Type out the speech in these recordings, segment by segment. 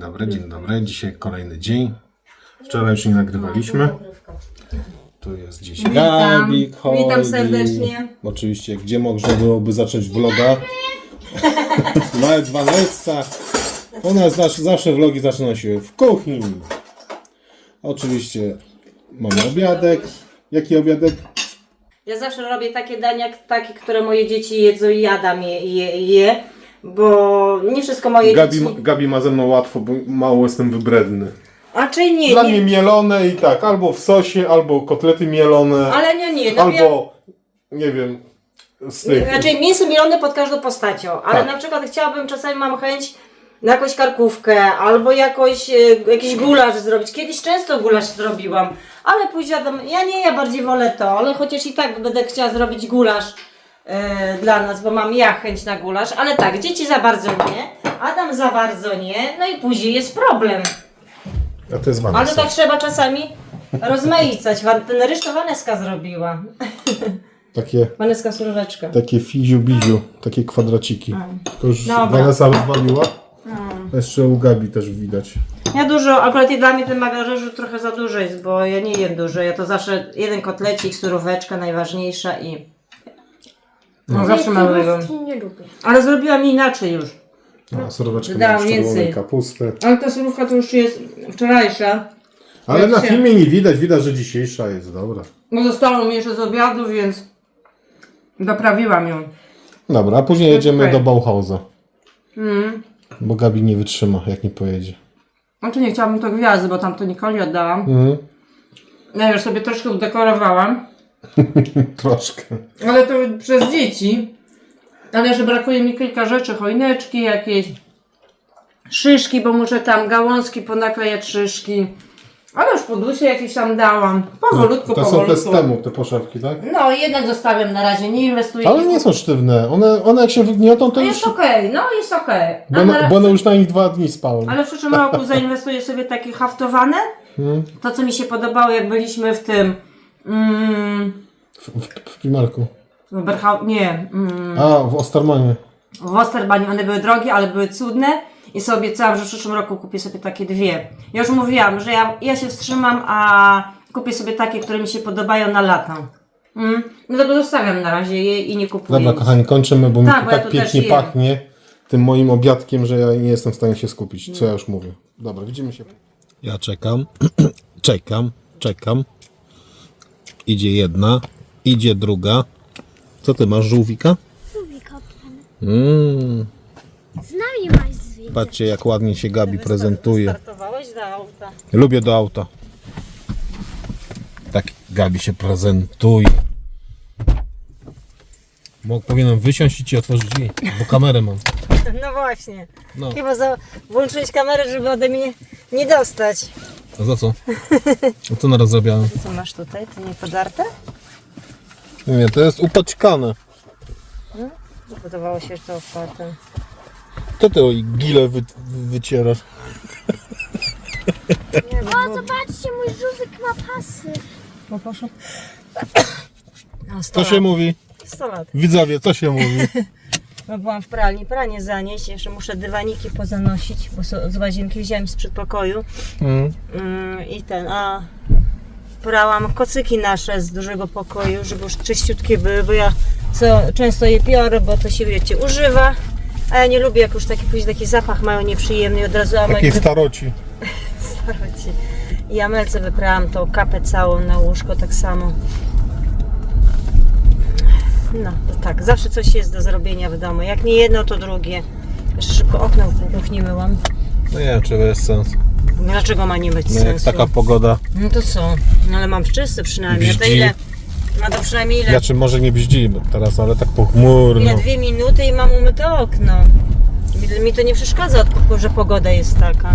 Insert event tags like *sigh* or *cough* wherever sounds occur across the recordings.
Dzień dobry, dzień dobry. Dzisiaj kolejny dzień. Wczoraj już nie nagrywaliśmy. Tu jest dziś Witam. Gabik, Holly. Witam serdecznie. Oczywiście, gdzie można byłoby zacząć vloga? *laughs* Nawet Vanessa. U nas zawsze, zawsze vlogi zaczynają się w kuchni. Oczywiście mamy obiadek. Jaki obiadek? Ja zawsze robię takie dania, takie, które moje dzieci jedzą i jadam je, je, je bo nie wszystko moje Gabi, dzieci... Gabi ma ze mną łatwo, bo mało jestem wybredny. A czy nie, Dla nie. mnie mielone i tak, albo w sosie, albo kotlety mielone, Ale nie, nie. No ja, albo nie wiem, z tych. znaczy mięso mielone pod każdą postacią, ale Tak. na przykład chciałabym, czasami mam chęć na jakąś karkówkę, albo jakoś, e, jakiś gulasz zrobić. Kiedyś często gulasz zrobiłam, ale później ja nie, ja bardziej wolę to, ale chociaż i tak będę chciała zrobić gulasz e, dla nas, bo mam ja chęć na gulasz, ale tak, dzieci za bardzo nie, Adam za bardzo nie, no i później jest problem. A to jest Ale tak trzeba czasami rozmaicać. Ten ryż to Waneska zrobiła. Takie, Waneska suróweczka. takie fiziu-biziu, takie kwadraciki. To już Dobra. Vanessa rozwaliła. Jeszcze u Gabi też widać. Ja dużo, akurat i dla mnie ten maga ryżu trochę za dużo jest, bo ja nie jem dużo. Ja to zawsze jeden kotlecik, suróweczka najważniejsza i... No, zawsze mam tego. nie lubię. Ale zrobiłam inaczej już. A, suroweczka Dodałam czerwonej więcej. kapusty. Ale ta surówka to już jest wczorajsza. Ale na Jak się- filmie nie widać, widać, że dzisiejsza jest dobra. No zostało mi jeszcze z obiadu, więc doprawiłam ją. Dobra, a później jedziemy okej. do Bauhausa. Mm. Bo Gabi nie wytrzyma, jak nie pojedzie. Znaczy nie chciałabym to gwiazdy, bo tam to Nikoli oddałam. Mhm. Ja już sobie troszkę udekorowałam. *laughs* Troszkę. Ale to przez dzieci. Ale jeszcze brakuje mi kilka rzeczy, choineczki jakieś, szyszki, bo muszę tam gałązki ponaklejać szyszki. Ale już podusie jakieś tam dałam. Powolutku, To są te powolutku. z temu, te poszewki, tak? No jednak zostawiam na razie, nie inwestuję. Ale nie są sztywne. One, one jak się wygniotą, to No już... jest okej, no jest okej. Bo, A na one- ra- bo one już na nich dwa dni spały. Ale w przyszłym roku zainwestuję sobie takie haftowane. Mhm. To co mi się podobało jak byliśmy w tym... Mm, W, w, w Primarku. w Berhau... Nie. Mm, A, w Ostermanie. w Osterbanie one były drogie, ale były cudne i sobie obiecałam, że w przyszłym roku kupię sobie takie dwie. Ja już mówiłam, że ja, ja się wstrzymam, a kupię sobie takie, które mi się podobają na lata. Mm? No to zostawiam na razie je i nie kupuję. Dobra, kochani, kończymy, bo mi Tak, tu bo ja tak tu też pięknie jem. pachnie tym moim obiadkiem, że ja nie jestem w stanie się skupić. Co ja już mówię. Dobra, widzimy się. Ja czekam, *clears throat* czekam, czekam. Idzie jedna, idzie druga. Co ty masz, żółwika? Kopany. Mm, Z nami masz zwiedzić. patrzcie, jak ładnie się Gabi prezentuje. Startowałeś do auta. Lubię do auta. Tak Gabi się prezentuje. Mógł, powinienem wysiąść i ci otworzyć drzwi, bo kamerę mam. No właśnie. No. Chyba za... włączyłeś kamerę, żeby ode mnie nie dostać. A za co? A co naraz zrobiłem? Co masz tutaj? To nie podarte? Nie, to jest upaćkane. Podobało się to opłatem. To ty o gile wy, wycierasz. O, zobaczcie, mój żółwik ma pasy. No proszę. No, 100 Co się mówi? 100 lat. Widzowie, co się mówi? *laughs* No byłam w pralni, pranie zanieść, jeszcze muszę dywaniki pozanosić, bo z łazienki wziąłem z przedpokoju Mm. mm, i ten, a prałam kocyki nasze z dużego pokoju, żeby już czyściutkie były, bo ja co, często je biorę, bo to się wiecie, używa, a ja nie lubię jak już taki później taki zapach mają nieprzyjemny od razu Amelce Takie staroci. *laughs* staroci. I Amelce wyprałam tą kapę całą na łóżko tak samo. No, tak, zawsze coś jest do zrobienia w domu. Jak nie jedno, to drugie. Jeszcze szybko okno w kuchni myłam. No nie wiem, czy to jest sens. Dlaczego ma nie być No jak sensu? taka pogoda. No to co? No ale mam czysty przynajmniej. A to Bździ. ile? No to przynajmniej ile? Znaczy może nie bździmy teraz, ale tak pochmurno. Ile? Dwie minuty i mam umyte okno. Mi- Mi to nie przeszkadza, od- że pogoda jest taka.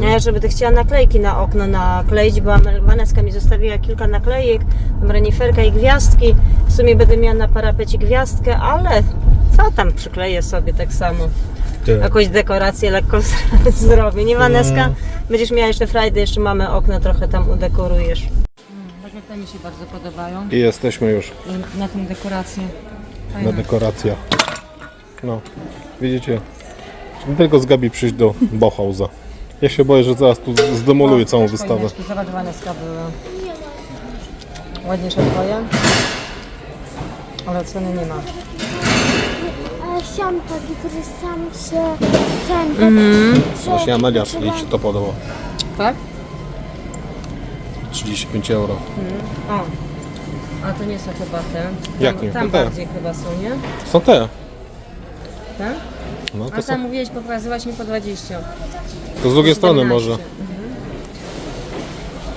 Ja jeszcze będę chciała naklejki na okno nakleić, bo Waneska mi zostawiła kilka naklejek, tam reniferka i gwiazdki. W sumie będę miała na parapecie gwiazdkę, ale co tam przykleję sobie tak samo. Ty. Jakąś dekorację lekko *laughs* zrobię. Nie Waneska? Mm. Będziesz miała jeszcze Friday, jeszcze mamy okno, trochę tam udekorujesz. Tak jak te mi się bardzo podobają. I jesteśmy już Na tą dekorację. na dekoracjach. No, widzicie? Tylko z Gabi przyjść do Bauhausa. Ja się boję, że zaraz tu zdemoluję całą Też wystawę. choineczki, Zobacz, Waneska były. Ładniejsze twoje? Ale ceny nie ma. Chciałam taki, który sam się ten... Mhm. Właśnie Amelia, jej się to podoba. Tak? 35 euro. O. A to nie są chyba te. Tam, Jak nie? Tam To te. bardziej chyba są, nie? Są te. Tak? No A to, są, tam mówiłeś, pokazywałaś mi po 20. to z drugiej strony 17. może. Mhm.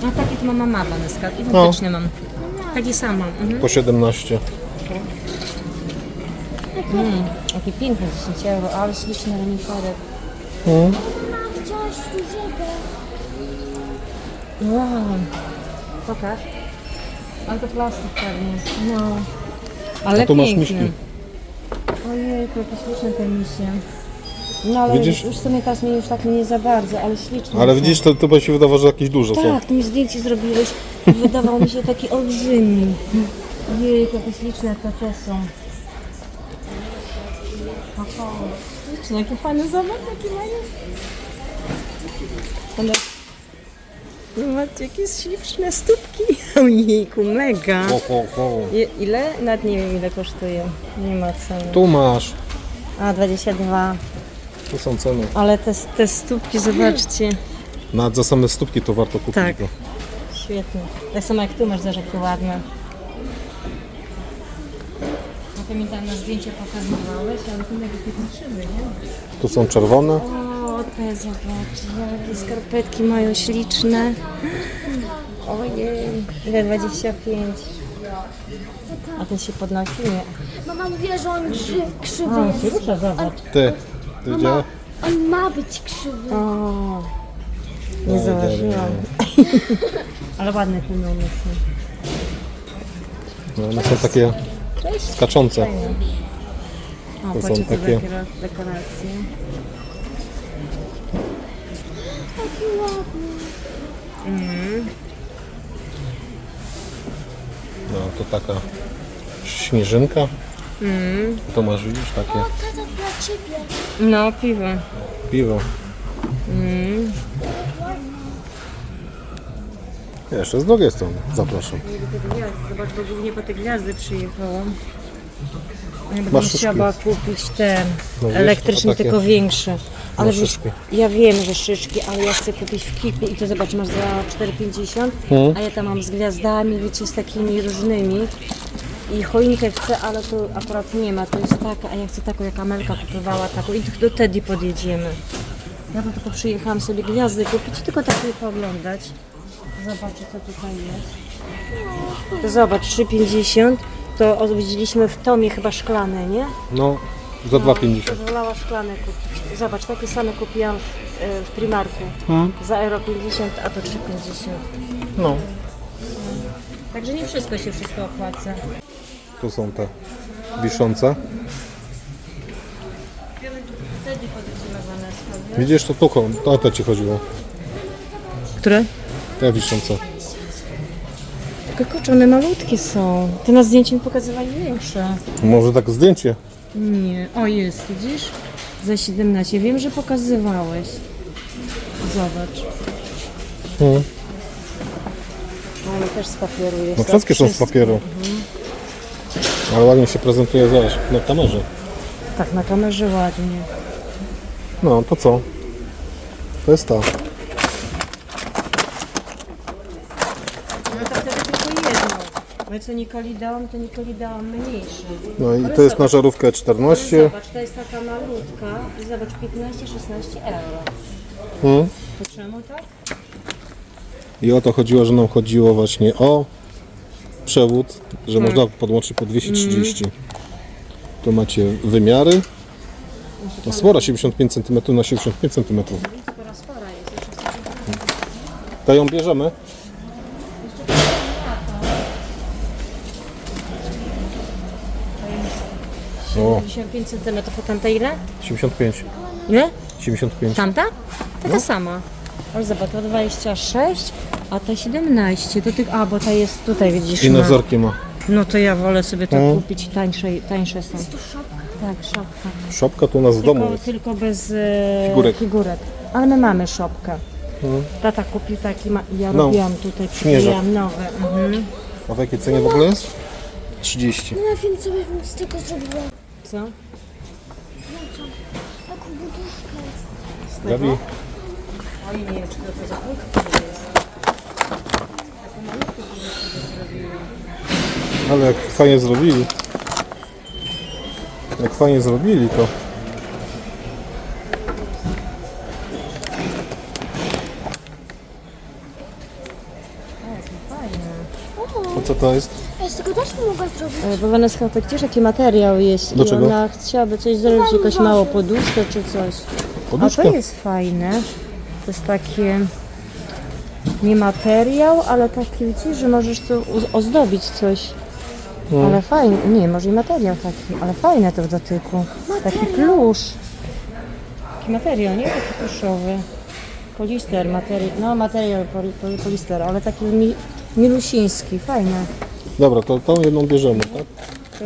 A taki to ma mama Waneska. Identyczny mam. Taki sam mam. Mhm. Po 17. Mm, jaki piękny 10 euro, ale śliczny reniferek. Mm. Mama, chciałaś dużego. Wow. Pokaż. Ale to plastik pewnie. No. Ale A tu masz piękny. miśki. Ojej, jakie śliczne te misie. No ale Widzisz? już w sumie teraz mi już tak nie za bardzo, ale śliczne Ale są. widzisz, to, to by się wydawało, że jakieś duże są. Tak, mi zdjęcie zrobiłeś. Wydawał mi się taki olbrzymi. Jej, jakie śliczne te te są. Oho, Śliczne, jakie fajne zobacz, jakie mają. Ale... Zobaczcie, jakie śliczne stópki. *laughs* Ojejku, mega. Ho, ho, ho. I- Ile? Nawet nie wiem ile kosztuje. Nie ma ceny. Tu masz. A, 22. Tu są ceny. Ale te, te stópki, zobaczcie. Nawet za same stópki to warto kupić. Tak. go. Świetnie. Tak samo jak tu masz za jakie ładne. No to mi tam na zdjęcie pokazywałeś, ale tu jakieś takie szyby, nie? Tu są czerwone. O, te zobacz, jakie skarpetki mają śliczne. Ojej, ile 25. A ten się podnosi? Nie. Mama mówiła, że on krzy, krzywy O, jest. się rusza, zobacz. Ty. Ty gdzie? On ma być krzywy. O, nie zauważyłam. *laughs* Ale ładne te numery są. No, one są takie skaczące. O, To są patrzcie, co takie- dekora- dekoracje. Taki ładny. No to taka śnieżynka. To masz widzisz takie O, tata dla ciebie. No, piwo. piwo. Jeszcze z drugiej strony. Zapraszam. Zobacz, bo głównie po te gwiazdy przyjechałam. Ja będę Masz musiała kupić te No wiesz, elektryczne, a takie- tylko większe. Ale wiesz, szyszki. ja wiem, że szyszki, ale ja chcę kupić w kipie i to zobacz, masz za 4,50, Mhm. a ja tam mam z gwiazdami, wiecie, z takimi różnymi. I choinkę chcę, ale tu akurat nie ma, to jest taka, a ja chcę taką, jak Amelka kupowała taką i do Teddy podjedziemy. Ja tu tylko przyjechałam sobie gwiazdy kupić, tylko tak je pooglądać. Zobaczę, co tutaj jest. To zobacz, 3,50 to odwiedziliśmy w Tomie chyba szklane, nie? No, za 2,50. To wolała szklane kupić. Zobacz, takie same kupiłam w, e, w Primarku. Hmm? Za euro 50, a to 3,50. No. Także nie wszystko się wszystko opłaca. Tu są te wiszące. Widzisz, to tu, o to ci chodziło. Które? Te wiszące. Tylko kurczę, one malutkie są. Ty na zdjęciu mi pokazywali większe. Może tak zdjęcie? Nie. O, jest, widzisz? Za 17. Wiem, że pokazywałeś. Zobacz. Hmm. Ale też z papieru jest. No tak? wszystkie są z papieru. Ale ładnie się prezentuje, zobacz, na kamerze. Tak, na kamerze ładnie. No, to co? To jest ta. No to wtedy tylko jedno. Bo co Nikoli dałam, to Nikoli dałam mniejsze. No i Ale to jest na zobacz. żarówkę 14. Zobacz, to jest taka malutka. I zobacz, 15-16 euro. Hmm. To czemu tak? I o to chodziło, że nam chodziło właśnie o przewód, że można podłączyć po 230. Tu macie wymiary. No spora 75 cm na 75 cm. Spora, spora jest. Jeszcze To ją bierzemy. O, 75 cm, a tamta ile? 75. Ile? 75. Tamta? Taka sama. Ale zobacz, to 26, a ta 17. To tych, a, bo ta jest tutaj, widzisz. Inne ma. wzorki ma. No to ja wolę sobie to Mm. kupić, tańsze, tańsze są. Tu szopka. Tak, szopka. Szopka tu u nas w domu Tylko, jest. tylko bez e, Figurek. figurek. Ale my mamy szopkę. Tata kupił taki, ma, ja No. robiłam tutaj, przyklejałam nowe. Mhm. A w jakiej cenie w ogóle jest? 30. No wiem, co bym z tego zrobiła. Co? Taką buduszkę. Gabi, Oj, nie wiem, czy to, to za krótko jest. Ale jak fajnie zrobili. Jak fajnie zrobili to. A co to jest? Ja z tego też mogę zrobić. E, Bo Vanessa, gdzieś jaki materiał jest Do i czego? ona chciałaby coś zrobić, jakąś małą poduszkę czy coś. A Poduszka? to jest fajne. To jest takie nie materiał, ale takie widzisz, że możesz tu ozdobić coś. No. Ale fajnie, nie, może i materiał taki, ale fajne to w dotyku. Taki plusz. Taki materiał, nie? Taki pluszowy. Polister, materiał, no materiał poli, poli, polister, ale taki mi, milusiński, fajny. Dobra, to tą jedną bierzemy, tak?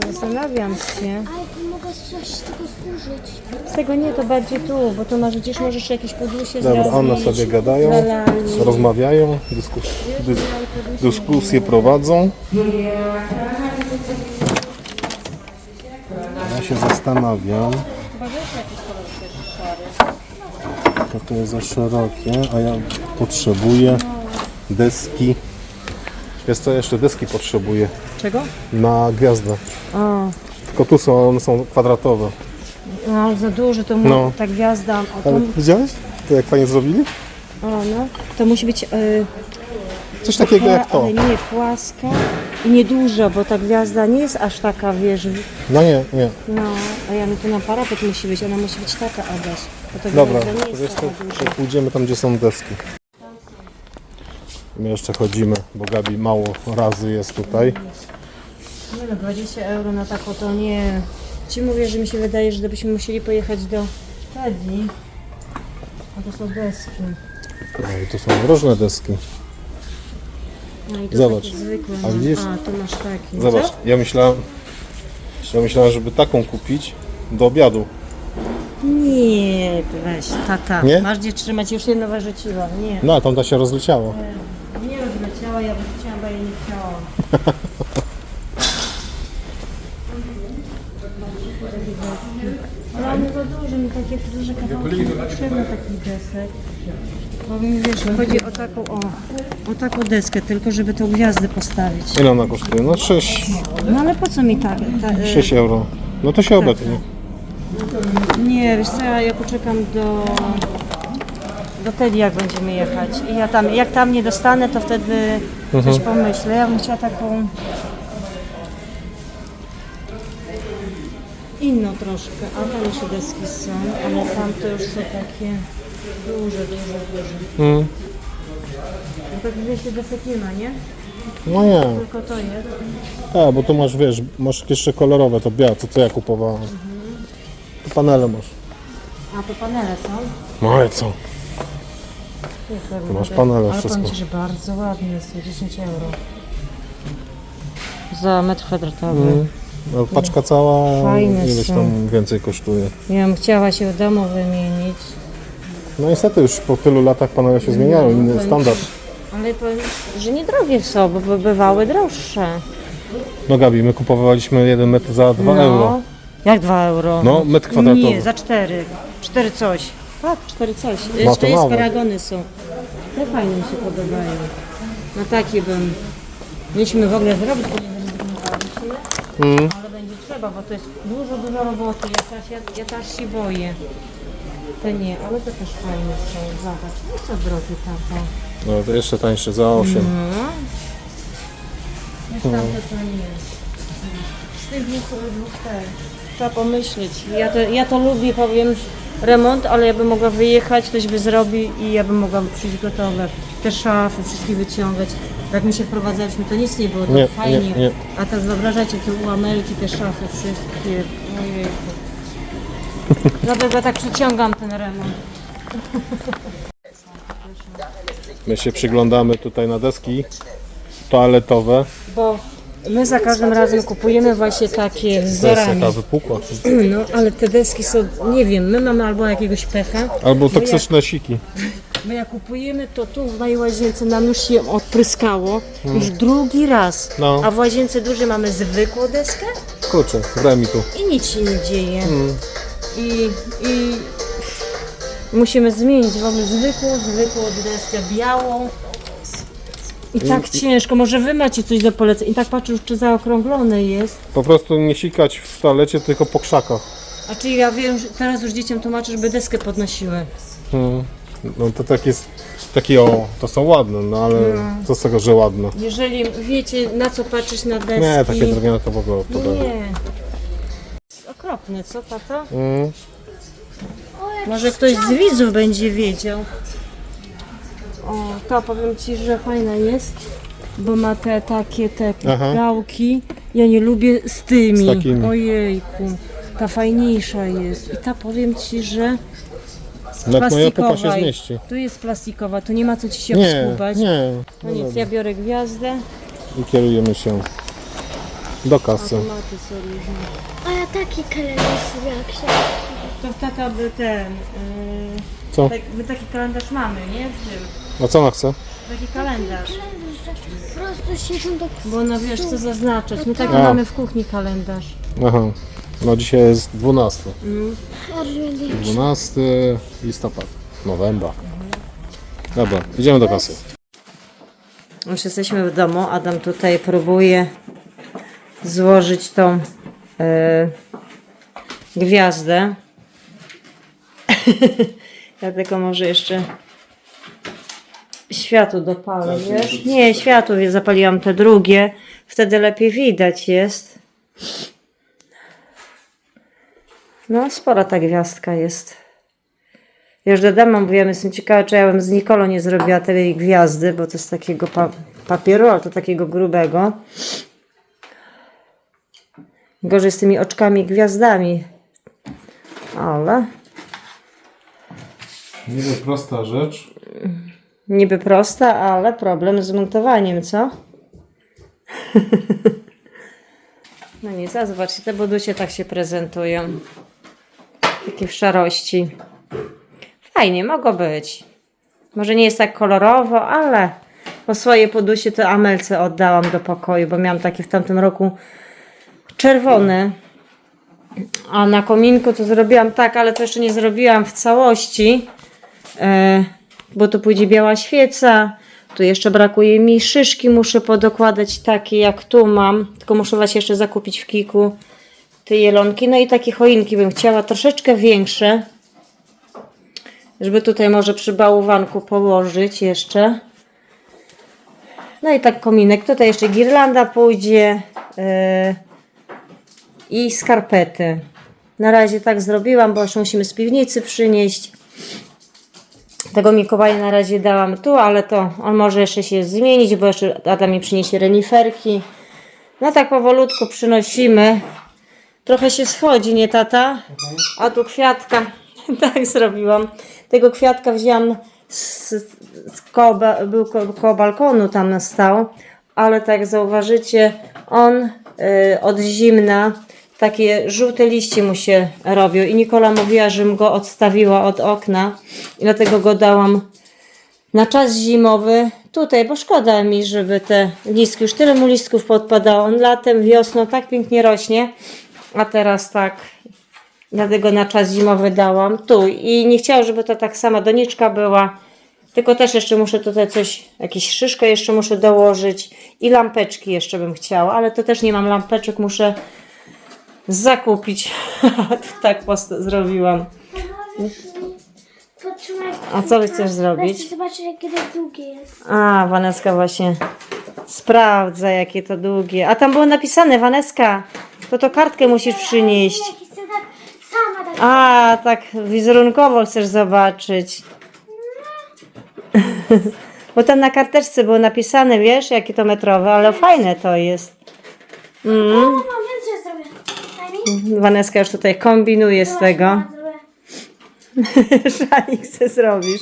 To Zastanawiam się. Ale mogę coś z tego służyć. Z tego nie, to bardziej tu, bo tu masz, gdzieś możesz jakieś podłusie Dobra, zrobić. one sobie gadają, zalali. rozmawiają, dyskus dyskusje prowadzą. Ja się zastanawiam. To to jest za szerokie, a ja potrzebuję deski. Jest to jeszcze deski potrzebuję Czego? na gwiazdę. O, Tylko tu są, one są kwadratowe. no za duży, to mu, No. ta gwiazda, o, to, Ale widziałeś? To jak fajnie zrobili? o no, to musi być y, Coś takiego jak to. ale nie płaska i nieduża, bo ta gwiazda nie jest aż taka, wiesz, No nie, nie. no, a ja no to na parapet musi być, ona musi być taka, Adaś. Bo ta Dobra, gwiazda to nie jest taka duża. pójdziemy tam, gdzie są deski. My jeszcze chodzimy, bo Gabi mało razy jest tutaj. Nie no, 20 euro na taką to nie. Ci mówię, że mi się wydaje, że gdybyśmy musieli pojechać do Teddy, a to są deski. No i to są różne deski. No i to Zobacz. A no. widzisz? A, tu masz taki. Zobacz, Co? ja myślałem, ja myślałem, żeby taką kupić do obiadu. Nie, weź, tata. Nie? Masz gdzie trzymać, już jedno wyrzuciłam. Nie. No, a tam ta się rozleciała. Nie rozleciała, ja chciała, bo ja nie chciałam. *laughs* Ale one za duże, mi takie duże kawałki nie potrzebne takich desek. Bo mi wiesz, chodzi o taką, o, o taką deskę, tylko żeby tą gwiazdę postawić. Ile ona kosztuje? No 6, No ale po co mi tak? Ta, e, 6 euro. No to się obetnie. Nie, wiesz co, ja, ja poczekam do, do Teddy jak będziemy jechać. I ja tam, jak tam nie dostanę, to wtedy coś pomyślę. Ja bym chciała taką inną troszkę. A tam jeszcze deski są, ale tam to już są takie duże, duże, duże. Mm. No tak 200 desek nie ma, nie? No nie, Tylko to jest. a, bo tu masz, wiesz, masz jeszcze kolorowe, to białe, co, co ja kupowałem. To panele masz. A to panele są? No ale co? Masz panele, Ale wszystko. Ci, że bardzo ładnie jest, 10 euro. Za metr kwadratowy. No, paczka cała, Fajne ileś są. tam więcej kosztuje. Ja bym chciała się w domu wymienić. No niestety już po tylu latach panele się zmieniają, inny standard. Ale powiem, że niedrogie są, bo by bywały droższe. No Gabi, my kupowaliśmy 1 metr za 2 euro. Jak 2 euro? No, metr kwadratowy. Nie, za 4. 4 coś. Tak, 4 coś. No Jeszcze to jest mało. paragony są. Te fajne mi się podobają. Na takie bym... Mieliśmy w ogóle zrobić, bo nie zrezygnowaliśmy. Mm. Ale będzie trzeba, bo to jest dużo, dużo roboty. Ja też, ja, ja też się boję. Te nie, ale te też fajne są. Zobacz, no co drogie tata. No to jeszcze tańsze, za 8. No. Wiesz, tamte to nie. Z tych dwóch, dwóch też. Trzeba pomyśleć. Ja to, ja to lubię, powiem, remont, ale ja bym mogła wyjechać, ktoś by zrobił i ja bym mogła przyjść gotowe. Te szafy, wszystkie wyciągać. Jak my się wprowadzaliśmy, to nic nie było, to Nie, fajnie. nie, nie. A teraz wyobrażacie, te ułamelki, te szafy, wszystkie. Ojejku. Dlatego tak przeciągam ten remont. My się przyglądamy tutaj na deski toaletowe. Bo My za każdym razem kupujemy właśnie takie To jest wzorami. taka wypukła. No, ale te deski są, nie wiem, my mamy albo jakiegoś pecha, Albo Bo toksyczne siki. Bo jak kupujemy, to tu w mojej łazience nam już się odpryskało, już drugi raz. No. A w łazience dużej mamy zwykłą deskę Kurczę, daj mi tu. i nic się nie dzieje. I, I musimy zmienić w ogóle zwykłą, zwykłą deskę białą. I tak ciężko, może wy macie coś do polecenia. I tak patrzę już, czy zaokrąglone jest. Po prostu nie sikać w toalecie, tylko po krzakach. A czyli ja wiem, że teraz już dzieciom tłumaczę, żeby deskę podnosiły. Hmm. No to tak jest, takie o, to są ładne, no ale co z tego, że ładne. Jeżeli wiecie, na co patrzeć na deski. Nie, takie drewniane to w ogóle odpadają. Nie. Jest Okropne, co tata? Mm. Może ktoś z widzów będzie wiedział. O, to powiem Ci, że fajna jest, bo ma te takie te Aha. gałki. Ja nie lubię z tymi. Z takimi. Ojejku, ta fajniejsza jest. I ta powiem Ci, że Nawet moja pupa się zmieści. Tu jest plastikowa, tu nie ma co Ci się Nie, obskubać. nie. No nic, ja biorę gwiazdę. I kierujemy się do kasy. Automaty są różne. A ja taki kalendarz jak się. To tata by ten... Yy, Co? tak, my taki kalendarz mamy, nie? A co ona chce? Taki kalendarz. Kalendarz, że po prostu siedzą do Bo ona wiesz co zaznaczać. My taki A. mamy w kuchni kalendarz. Aha. No dzisiaj jest 12. 12 listopad. November. Dobra, idziemy do kasy. Już jesteśmy w domu. Adam tutaj próbuje złożyć tą e, gwiazdę. *laughs* ja tylko może jeszcze światło dopalę, wiesz? Nie, światło zapaliłam te drugie. Wtedy lepiej widać jest. No, spora ta gwiazdka jest. Już do domu mówiłam, jestem ciekawa, czy ja bym z Nikolą nie zrobiła tej gwiazdy, bo to jest takiego pa papieru, ale to takiego grubego. Gorzej z tymi oczkami i gwiazdami. Ale Niby prosta rzecz. niby prosta, ale problem z montowaniem, co? *laughs* No nic, a zobaczcie, te budusie tak się prezentują. W szarości. Fajnie, mogło być. Może nie jest tak kolorowo, ale po swoje podusie to Amelce oddałam do pokoju, bo miałam takie w tamtym roku czerwone. A na kominku to zrobiłam tak, ale to jeszcze nie zrobiłam w całości, e, bo tu pójdzie biała świeca. Tu jeszcze brakuje mi szyszki, muszę podokładać takie jak tu mam, tylko muszę właśnie jeszcze zakupić w kiku te jelonki. No i takie choinki bym chciała troszeczkę większe, żeby tutaj może przy bałwanku położyć jeszcze. No i tak kominek. Tutaj jeszcze girlanda pójdzie yy, i skarpety. Na razie tak zrobiłam, bo jeszcze musimy z piwnicy przynieść. Tego Mikołaja na razie dałam tu, ale to on może jeszcze się zmienić, bo jeszcze Adam mi przyniesie reniferki. No tak powolutku przynosimy. Trochę się schodzi, nie tata? A tu kwiatka. *laughs* tak zrobiłam. Tego kwiatka wzięłam z, z koło, był ko, koło balkonu tam stał, ale tak zauważycie, on y, od zimna takie żółte liście mu się robią i Nikola mówiła, żebym go odstawiła od okna i dlatego go dałam na czas zimowy tutaj, bo szkoda mi, żeby te listki, już tyle mu listków podpadało, on latem, wiosną tak pięknie rośnie, a teraz tak Dlatego na czas zimowy dałam tu i nie chciałam, żeby to tak sama doniczka była. Tylko też jeszcze muszę tutaj coś, jakieś szyszkę jeszcze muszę dołożyć i lampeczki jeszcze bym chciała, ale to też nie mam lampeczek, muszę zakupić. *laughs* tak zrobiłam. Potrzymaj. A co chcesz zrobić? Jakie to długie jest. A, Waneska właśnie sprawdza, jakie to długie. A tam było napisane, Waneska, to to kartkę musisz przynieść. Chcę tak sama tak. A, tak wizerunkowo chcesz zobaczyć. *laughs* Bo tam na karteczce było napisane, wiesz, jakie to metrowe, ale fajne to jest. O, mam więcej zrobię. Daj mi. Waneska już tutaj kombinuje z tego. *laughs* Szalik se zrobisz.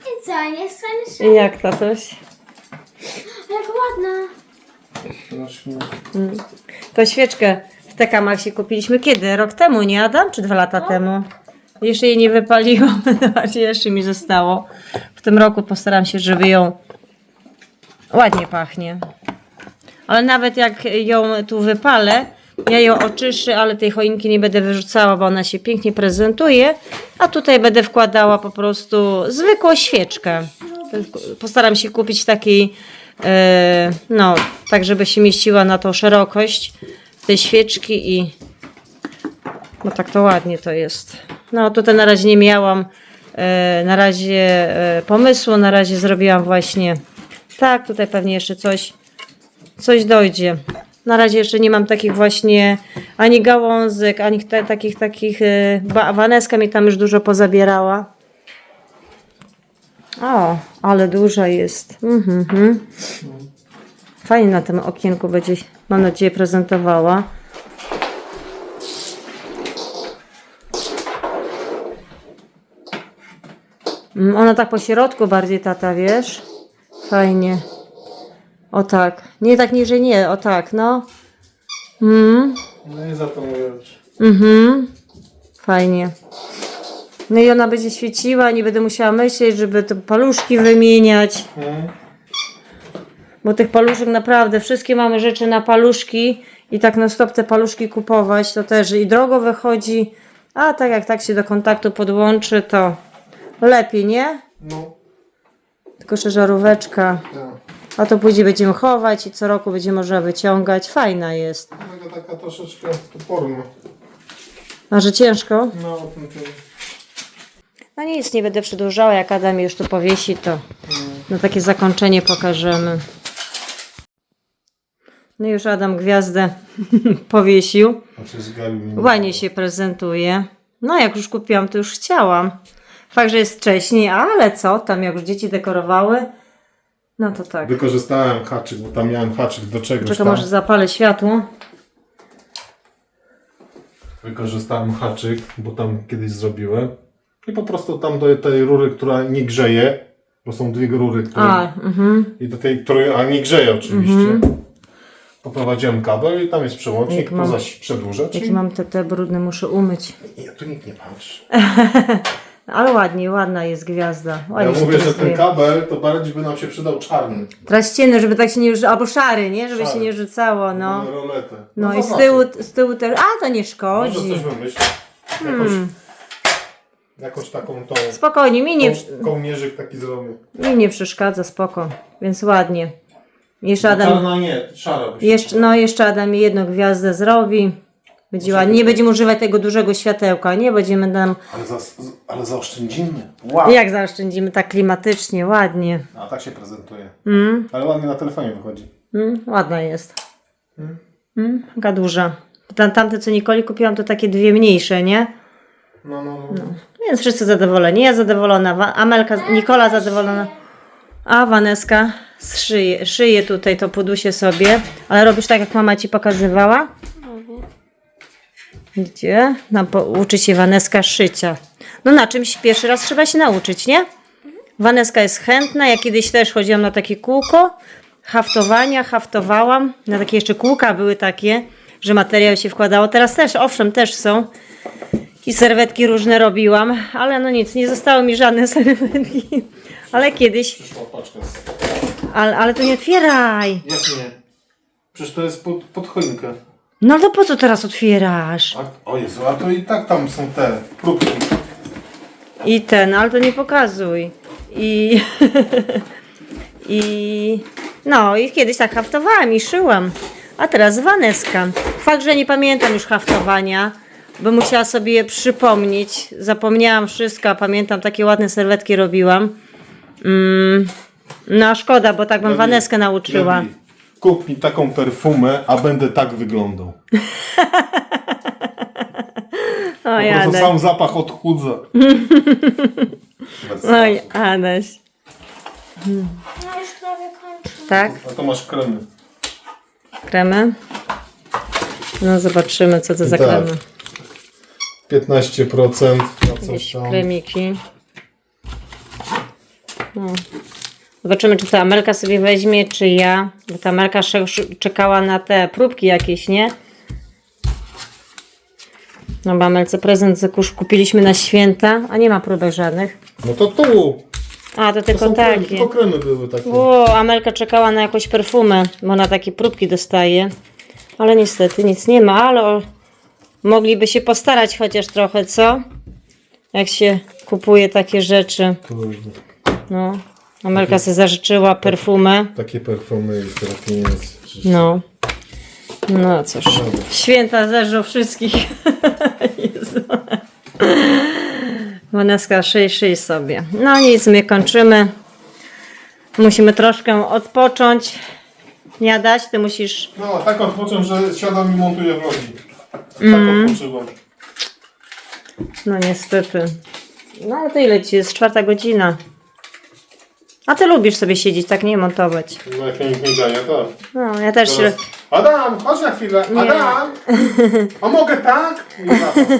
I co, nie staniesz I jak tatuś? Jak ładna. To świeczkę w Tekamaksie kupiliśmy kiedy? Rok temu, nie Adam? Czy dwa lata temu? Jeszcze jej nie wypaliłam, *laughs* zobaczcie, jeszcze mi zostało. W tym roku postaram się, żeby ją ładnie pachnie. Ale nawet jak ją tu wypalę, ja ją oczyszczę, ale tej choinki nie będę wyrzucała, bo ona się pięknie prezentuje. A tutaj będę wkładała po prostu zwykłą świeczkę. Postaram się kupić takiej, no, tak żeby się mieściła na tą szerokość tej świeczki i no tak to ładnie to jest. No tutaj na razie nie miałam e, na razie e, pomysłu, na razie zrobiłam właśnie tak, tutaj pewnie jeszcze coś coś dojdzie. Na razie jeszcze nie mam takich właśnie ani gałązek, ani te, takich takich e, ba, Waneska mi tam już dużo pozabierała. O, ale duża jest. Mhm, mhm. Fajnie na tym okienku będzie, mam nadzieję, prezentowała. Mm, Ona tak po środku bardziej tata, wiesz? Fajnie. O tak. Nie tak niżej, nie. O tak, no. Mm, No i za to mówię. mhm. Fajnie. No i ona będzie świeciła, nie będę musiała myśleć, żeby te paluszki wymieniać. Bo tych paluszek naprawdę, wszystkie mamy rzeczy na paluszki i tak na stop te paluszki kupować, to też i drogo wychodzi. A tak jak tak się do kontaktu podłączy, to lepiej, nie? No, Tylko że żaróweczka. tak. A to później będziemy chować i co roku będzie można wyciągać. Fajna jest. Taka, taka troszeczkę toporna. A że ciężko? No, ten, ten. No nic, nie będę przedłużała. Jak Adam już tu powiesi, to no takie zakończenie pokażemy. No już Adam gwiazdę *laughs* powiesił. Znaczy. Ładnie się prezentuje. No jak już kupiłam, to już chciałam. Fakt, że jest wcześniej, ale co tam, jak już dzieci dekorowały, no to tak. Wykorzystałem haczyk, bo tam miałem haczyk do czegoś Czekaj, tam. może zapalę światło. Wykorzystałem haczyk, bo tam kiedyś zrobiłem. I po prostu tam do tej rury, która nie grzeje, bo są dwie rury, które... A, mhm. I do tej, której, a nie grzeje oczywiście. Poprowadziłem kabel i tam jest przełącznik, Jak mam- przedłużacz. Jakie i- mam te, te brudne, muszę umyć. Ja tu nikt nie patrzy. *laughs* Ale ładnie, ładna jest gwiazda. Ja Ładnie się mówię, że ten prezentuje. kabel to bardziej by nam się przydał czarny. Teraz ciemny, żeby tak się nie rzucało, albo szary, nie? Żeby się Szary. nie rzucało, no. No. Roletę. No i z zobaczę. tyłu, z tyłu też, a to nie Może szkodzi. coś wymyślę. Jakąś, Hmm. jakąś taką tą Spokojnie, mi nie, ko- kołnierzyk taki zrobię. mi nie przeszkadza, spoko. Więc ładnie. Jeszcze No, Adam, czarna nie, szara by się jeszcze, no jeszcze Adam jedną gwiazdę zrobi. Będzie ładnie. Nie będziemy używać tego dużego światełka, nie? Będziemy tam, Ale, za, ale zaoszczędzimy. Wow. jak zaoszczędzimy tak klimatycznie, ładnie. A tak się prezentuje. Mm, Ale ładnie na telefonie wychodzi. mm, ładna jest. Mm, taka duża. Tam, tamte, co Nikoli kupiłam, to takie dwie mniejsze, nie? No, no, no. Więc wszyscy zadowoleni. Ja zadowolona, Wa- Amelka, Nikola zadowolona, a Waneska szyje, szyje tutaj to podusie sobie. Ale robisz tak, jak mama ci pokazywała? Gdzie? No, po, uczy się Waneska szycia. No na czymś pierwszy raz trzeba się nauczyć, nie? Waneska jest chętna. Ja kiedyś też chodziłam na takie kółko haftowania, haftowałam. Na takie jeszcze kółka były takie, że materiał się wkładało. Teraz też, owszem, też są. I serwetki różne robiłam, ale no nic, nie zostały mi żadne *laughs* serwetki. Ale kiedyś, ale, ale to nie otwieraj. Jak nie? Przecież to jest pod, pod choinkę. No to po co teraz otwierasz? A, o Jezu, a to i tak tam są te próbki. I ten, ale to nie pokazuj. I, *laughs* i no i kiedyś tak haftowałam i szyłam. A teraz Waneska. Fakt, że nie pamiętam już haftowania, bo musiała sobie je przypomnieć. Zapomniałam wszystko, a pamiętam takie ładne serwetki robiłam. Mm, no szkoda, bo tak bym Waneskę nauczyła. Kup mi taką perfumę, a będę tak wyglądał. *laughs* O, Po prostu Janek. sam zapach odchudza. *laughs* Oj, Adaś. No już prawie kończę. Tak? A to masz kremy. Kremy? No zobaczymy, co to za Tak. kremy. 15% na coś tam. kremiki. No. Zobaczymy, czy ta Amelka sobie weźmie, czy ja. Bo ta Amelka czekała na te próbki jakieś, nie? No bo Amelce prezent już kupiliśmy na święta, a nie ma próbek żadnych. No to tu. A, to To tylko kremy, takie. tylko kremy były takie. O, Amelka czekała na jakąś perfumę, bo ona takie próbki dostaje. Ale niestety nic nie ma, ale mogliby się postarać chociaż trochę, co? Jak się kupuje takie rzeczy. No. Amelka sobie zażyczyła perfumę. Takie perfumy i teraz nie jest. No. No cóż. Święta zeżą wszystkich. *laughs* Jezu. Waneska, szyj, szyj sobie. No nic, my kończymy. Musimy troszkę odpocząć. Nie dać, ty musisz. No, tak odpocząłem, że siadam i montuję vlogi. Tak Mhm. odpoczywam. No niestety. No ale to ile ci jest? Czwarta godzina. A ty lubisz sobie siedzieć, tak nie montować. No jak nikt nie tak. No, ja też się. Teraz, Adam, chodź na chwilę. Adam! A mogę tak? Wracam. *laughs*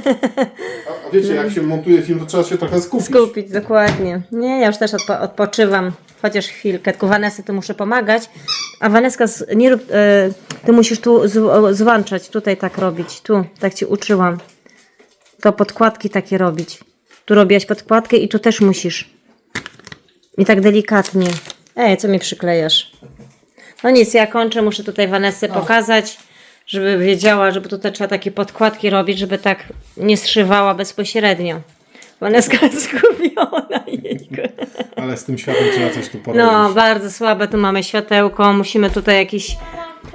A, a wiecie, jak się montuje film, to trzeba się trochę skupić. Skupić, dokładnie. Nie, ja już też odpo- odpoczywam. Chociaż chwilkę. Tylko Vanessa to muszę pomagać. A Vaneska, z- nie rób, e, ty musisz tu z, o, zwłączać, tutaj tak robić. Tu, tak ci uczyłam. To podkładki takie robić. Tu robiłaś podkładkę i tu też musisz. I tak delikatnie. Ej, co mi przyklejasz? No nic, ja kończę, muszę tutaj Vanessę pokazać, żeby wiedziała, żeby tutaj trzeba takie podkładki robić, żeby tak nie zszywała bezpośrednio. Vaneska jest *laughs* zgubiona. jejku. Ale z tym światem trzeba coś tu porobić. No, bardzo słabe, tu mamy światełko, musimy tutaj jakieś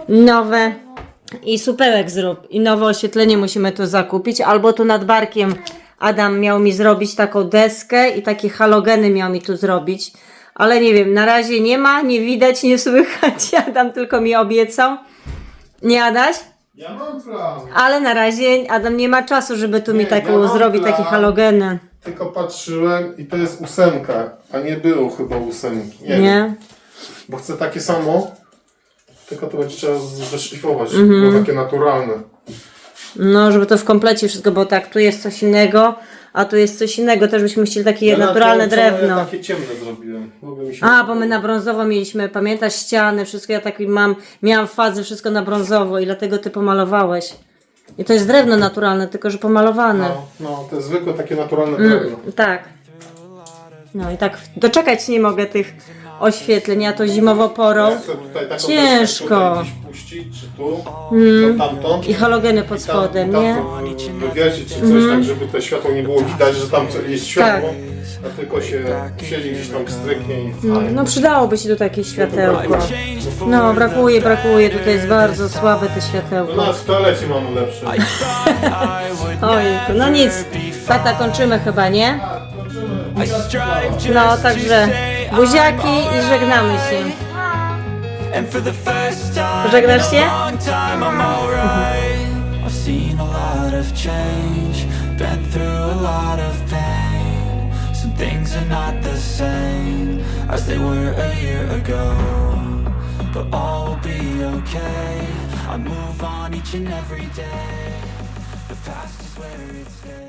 nowe i supełek zrób. I nowe oświetlenie musimy tu zakupić, albo tu nad barkiem Adam miał mi zrobić taką deskę i takie halogeny miał mi tu zrobić. Ale nie wiem, na razie nie ma, nie widać, nie słychać. *laughs* Adam tylko mi obiecał. Nie Adaś? Ja mam plan. Ale na razie Adam nie ma czasu, żeby tu mi Nie, taką ja mam zrobić, plan. takie halogeny. Tylko patrzyłem i to jest ósemka, a nie było chyba ósemki. Nie, Wiem. Nie? Bo chcę takie samo, tylko to będzie trzeba zeszlifować, Mhm. bo takie naturalne. No, żeby to w komplecie wszystko, bo tak, tu jest coś innego, a tu jest coś innego. Też byśmy chcieli takie Ja na naturalne drewno. takie ciemne zrobiłem. Mogę mi się A, bo my na brązowo mieliśmy, pamiętasz, ściany, wszystko, ja taki mam, miałam fazy, wszystko na brązowo i dlatego ty pomalowałeś. I to jest drewno naturalne, tylko że pomalowane. No, no, to jest zwykłe takie naturalne Mm, drewno. tak. No i tak doczekać nie mogę tych oświetleń, ja to zimowo porą. Ja chcę tutaj taką Ciężko. deskę tutaj gdzieś puścić, czy tu, mm. tamtąd. I halogeny pod tam- spodem, tam nie? to Wywiesić czy coś tak, żeby to światło nie było widać, że tam co- jest światło, Tak. a tylko się siedzi gdzieś tam stryknie i fajnie. No przydałoby się tu takie światełko. No, brakuje, brakuje, tutaj jest bardzo słabe te No światełko. nawet w toalecie mamy lepsze. *laughs* Ojku, no nic, tata kończymy chyba, nie? No, także buziaki i żegnamy się. And for the first time Żegnasz się? in a long time I'm alright. I've seen a lot of change. Been through a lot of pain. Some things are not the same As they were a year ago. But all will be okay. I move on each and every day. The past is where it stays